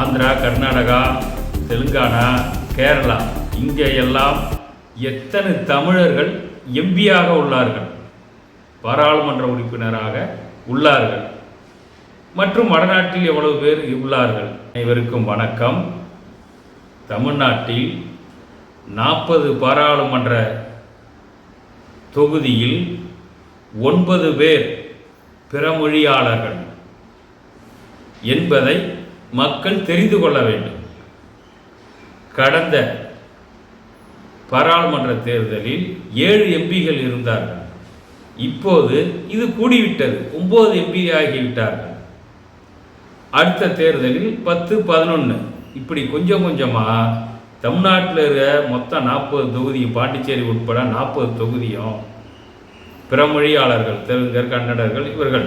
ஆந்திரா கர்நாடகா தெலுங்கானா கேரளா இங்கே எல்லாம் எத்தனை தமிழர்கள் எம்பியாக உள்ளார்கள்? பாராளுமன்ற உறுப்பினராக உள்ளார்கள். மற்றும் வடநாட்டில் எவ்வளவு பேர் உள்ளார்கள்? அனைவருக்கும் வணக்கம். தமிழ்நாட்டில் நாற்பது பாராளுமன்ற தொகுதியில் ஒன்பது பேர் பிறமொழியாளர்கள் என்பதை மக்கள் தெரிந்து கொள்ள வேண்டும். கடந்த பாராளுமன்ற தேர்தலில் ஏழு எம்பிகள் இருந்தார்கள். இப்போது இது கூடிவிட்டது. ஒன்பது எம்பி ஆகிவிட்டார்கள். அடுத்த தேர்தலில் பத்து பதினொன்று இப்படி கொஞ்சம் கொஞ்சமாக தமிழ்நாட்டில் இருக்கிற மொத்தம் நாற்பது தொகுதியும் பாண்டிச்சேரி உட்பட நாற்பது தொகுதியும் பிறமொழியாளர்கள் தெலுங்கர் கன்னடர்கள் இவர்கள்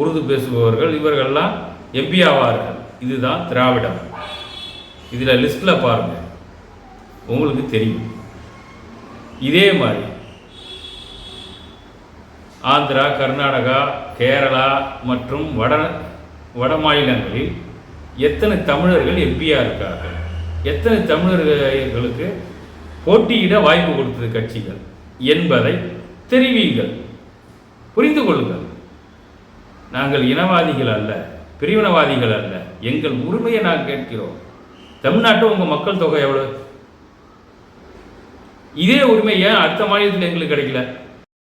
உருது பேசுபவர்கள் இவர்கள்லாம் எம்பி ஆவார்கள். இதுதான் திராவிடம். இதில் லிஸ்ட்டில் பாருங்கள் உங்களுக்கு தெரியும். இதே மாதிரி. ஆந்திரா கர்நாடகா கேரளா மற்றும் வட வட மாநிலங்களில் எத்தனை தமிழர்கள் எம்பியாக இருக்கார்கள்? எத்தனை தமிழர்களுக்கு போட்டியிட வாய்ப்பு கொடுத்தது கட்சிகள் என்பதை தெரிவியுங்கள் புரிந்து கொள்ளுங்கள். நாங்கள் இனவாதிகள் அல்ல பிரிவினவாதிகள் அல்ல. எங்கள் உரிமையை நாங்கள் கேட்கிறோம். தமிழ்நாட்டில் உங்கள் மக்கள் தொகை எவ்வளோ இதே உரிமை ஏன் அடுத்த மாநிலத்தில் எங்களுக்கு கிடைக்கல?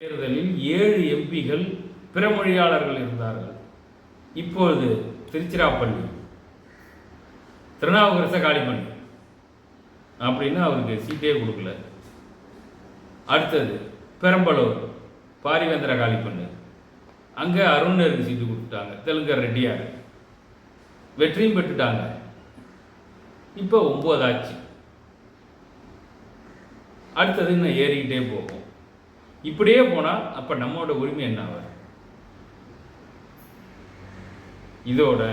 தேர்தலில் ஏழு எம்பிகள் பிறமொழியாளர்கள் இருந்தார்கள். இப்பொழுது திருச்சிராப்பள்ளி திருநாவுக்கரச காளிமணி அப்படின்னு அவருக்கு சீட்டே கொடுக்கல. அடுத்தது பெரம்பலூர் பாரிவேந்திர காளிப்பண்ணு. அங்கே அருணருக்கு சீட்டு கொடுத்துட்டாங்க தெலுங்கர் ரெட்டியார். வெற்றியும் பெற்றுட்டாங்க. இப்போ ஒம்போதாச்சு. அடுத்தது இன்னும் ஏறிக்கிட்டே போகும். இப்படியே போனால் அப்போ நம்மளோட உரிமை என்ன ஆகும்? இதோட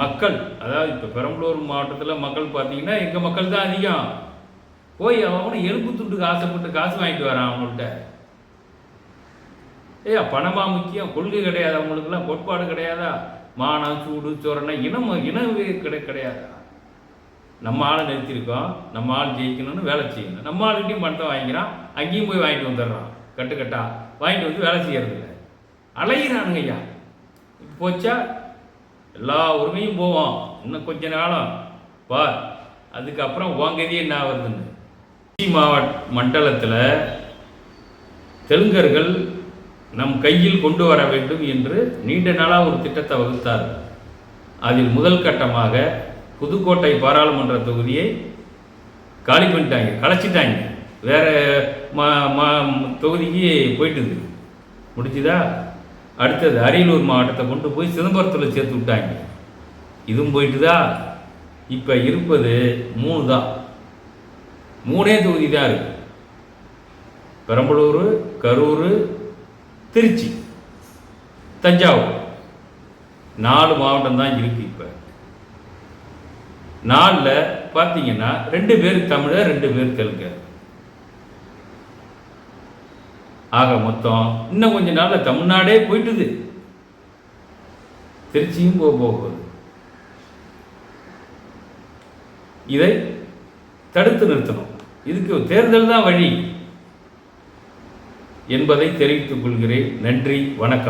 மக்கள் அதாவது இப்போ பெரம்பலூர் மாவட்டத்தில் மக்கள் பார்த்தீங்கன்னா எங்கள் மக்கள் தான் அதிகம். போய் அவனும் எலும்பு துண்டுக்கு ஆசைப்பட்டு காசு வாங்கிட்டு வரான் அவங்கள்ட்ட. ஏயா பணமாக முக்கியம் கொள்கை கிடையாது அவங்களுக்குலாம் கோட்பாடு கிடையாதா? மானம் சூடு சொரணை இனம் இனம் கிடை கிடையாது. நம்ம ஆளை நிறுத்தியிருக்கோம். நம்ம ஆள் ஜெயிக்கணும்னு வேலை செய்யணும். நம்ம ஆளுகிட்டையும் பணத்தை வாங்கிக்கிறான். அங்கேயும் போய் வாங்கிட்டு வந்துடுறான். கட்டு கட்டா வாங்கிட்டு வந்து வேலை செய்யறது இல்லை அலையிறானுங்க ஐயா போச்சா? எல்லா உரிமையும் போவோம். இன்னும் கொஞ்ச நாளும். வா அதுக்கப்புறம் உங்கதி என்ன ஆகுதுன்னு மாவட்ட மண்டலத்தில் தெலுங்கர்கள் நம் கையில் கொண்டு வர வேண்டும் என்று நீண்ட நாளாக ஒரு திட்டத்தை வகுத்தார். அதில் முதல் கட்டமாக புதுக்கோட்டை பாராளுமன்ற தொகுதியை காலி பண்ணிட்டாங்க கலைச்சிட்டாங்க. வேறு மா மா தொகுதிக்கு போயிட்டுது. முடிச்சுதா அடுத்தது அரியலூர் மாவட்டத்தை கொண்டு போய் சிதம்பரத்தில் சேர்த்து விட்டாங்க. இதுவும் போயிட்டுதா? இப்போ இருப்பது மூணு தான் மூணே தொகுதி தான் இருக்கு. பெரம்பலூர் கரூர் திருச்சி தஞ்சாவூர். நாலு மாவட்டம் தான் இருக்கு இப்போ. நாலில் பார்த்தீங்கன்னா ரெண்டு பேர் தமிழர் ரெண்டு பேர் தெலுங்கர். ஆக மொத்தம் இன்னும் கொஞ்ச நாளில் தமிழ்நாடே போயிட்டுது. திருச்சியும் போக போகுது. இதை தடுத்து நிறுத்தணும். இதுக்கு தேர்தல் தான் வழி. என்பதை தெரிவித்துக் கொள்கிறேன். நன்றி வணக்கம்.